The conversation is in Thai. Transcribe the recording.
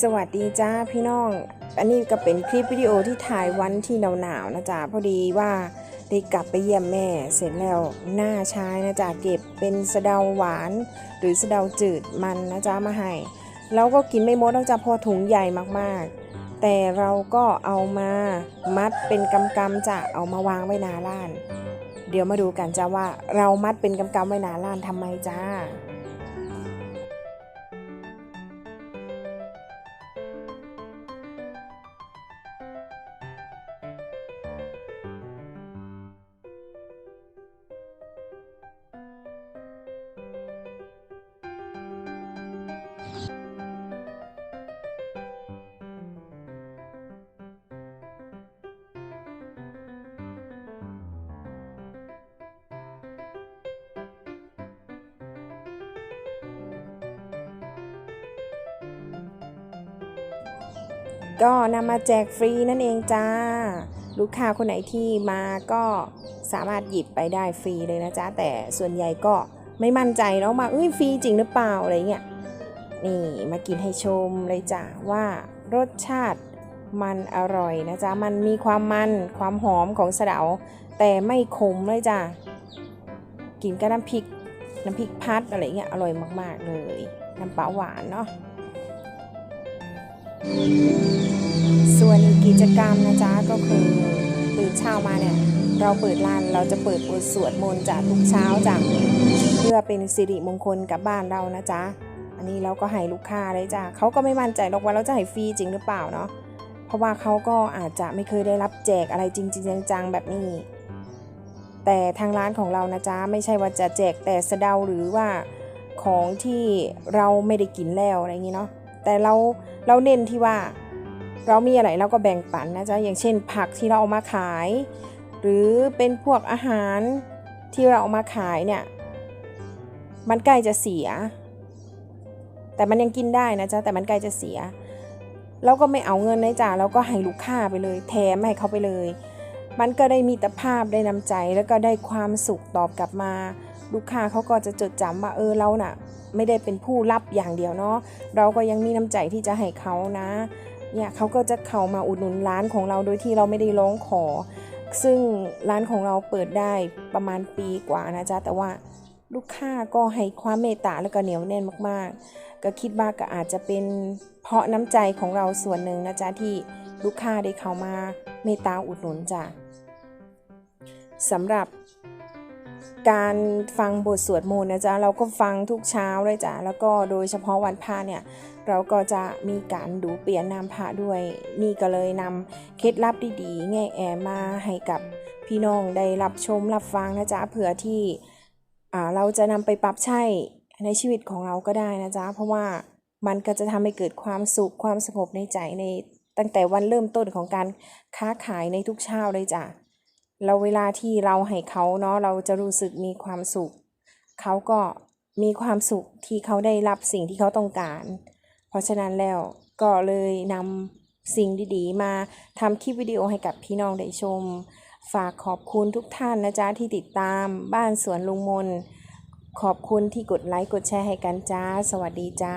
สวัสดีจ้าพี่น้อง อันนี้ก็เป็นคลิปวิดีโอที่ถ่ายวันที่หนาวๆนะจ๊ะพอดีว่าได้กลับไปเยี่ยมแม่เสร็จแล้วหน้าชายนะจ๊ะเก็บเป็นสะเดาหวาน หรือสะเดาจืดมันนะจ๊ะมาให้เราก็กินไม่หมดนะจ๊ะพอถุงใหญ่มากๆ แต่เราก็เอามามัดเป็นกำกำๆจะเอามาวางไว้นาล้าน เดี๋ยวมาดูกันจ้าว่าเรามัดเป็นกำกำๆไว้นาล้านทำไมจ้า ก็นำมาแจกฟรีนั่นเองจ้า ลูกค้าคนไหนที่มาก็สามารถหยิบไปได้ฟรีเลยนะจ๊ะ แต่ส่วนใหญ่ก็ไม่มั่นใจเนาะมาเอ้ยฟรีจริงหรือเปล่าอะไรเงี้ยนี่มากินให้ชมเลยจ้ะว่ารสชาติมันอร่อยนะจ๊ะ มันมีความมันความหอมของสะเดา แต่ไม่ขมเลยจ้ะ กินกับน้ำพริก น้ำพริกพัดอะไรเงี้ยอร่อยมาก ๆ เลย น้ำปลาหวานเนาะ ส่วนอีกกิจกรรมนะจ๊ะก็คือตื่นเช้ามาเนี่ย เราเปิดร้านเราจะเปิดบทสวดมนต์จากทุกเช้าจากเพื่อเป็นสิริมงคลกับบ้านเรานะจ๊ะอันนี้เราก็ให้ลูกค้าเลยจ้ะเขาก็ไม่มั่นใจหรอกว่าเราจะให้ฟรีจริงหรือเปล่าเนาะเพราะว่าเขาก็อาจจะไม่เคยได้รับแจกอะไรจริงๆจังๆแบบนี้แต่ทางร้านของเรานะจ๊ะไม่ใช่ว่าจะแจกแต่สะเดาหรือว่าของที่เราไม่ได้กินแล้วอะไรอย่างนี้เนาะแต่เราเราเน้นที่ว่า เรามีอะไรเราก็แบ่งปันนะจ๊ะอย่างเช่น ผักที่เราเอามาขาย หรือเป็นพวกอาหารที่เราเอามาขายเนี่ยมันใกล้จะเสีย แต่มันยังกินได้นะจ๊ะแต่มันใกล้จะเสียเราก็ไม่เอาเงินนะจ๊ะเราก็ให้ลูกค้าไปเลย แถมให้เขาไปเลย มันก็ได้มีตภาพได้น้ำใจแล้วก็ได้ความสุขตอบกลับมา ลูกค้าเขาก็จะจดจำว่าเออเราน่ะ ไม่ได้เป็นผู้รับอย่างเดียวเนาะเราก็ยังมีน้ำใจที่จะให้เขานะ เนี่ยเขาก็จะเข้ามาอุดหนุนร้านของเราโดยที่เราไม่ได้ร้องขอ ซึ่งร้านของเราเปิดได้ประมาณปีกว่านะจ๊ะแต่ว่าลูกค้าก็ให้ความเมตตาแล้วก็เหนียวแน่นมากๆ ก็คิดว่าก็อาจจะเป็นเพราะน้ำใจของเราส่วนหนึ่งนะจ๊ะที่ลูกค้าได้เข้ามาเมตตาอุดหนุนจ้ะสำหรับ การฟังบทสวดมนต์นะจ๊ะเราก็ฟังทุกเช้าเลยจ้ะแล้วก็โดยเฉพาะวันพระเนี่ยเราก็จะมีการดูเปลี่ยนนามพระด้วย นี่ก็เลยนำเคล็ดลับดีๆแง่แอมาให้กับพี่น้องได้รับชมรับฟังนะจ๊ะเผื่อที่เราจะนำไปปรับใช้ในชีวิตของเราก็ได้นะจ๊ะเพราะว่ามันก็จะทำให้เกิดความสุขความสงบในใจในตั้งแต่วันเริ่มต้นของการค้าขายในทุกเช้าเลยจ้ะ เราเวลาที่เราให้เขาเนาะเราจะรู้สึกมีความสุข เขาก็มีความสุขที่เขาได้รับสิ่งที่เขาต้องการ เพราะฉะนั้นแล้วก็เลยนำสิ่งดีๆ มาทำคลิปวิดีโอให้กับพี่น้องได้ชม ฝากขอบคุณทุกท่านนะจ๊ะที่ติดตามบ้านสวนลุงมน ขอบคุณที่กดไลค์กดแชร์ให้กันจ้า สวัสดีจ้า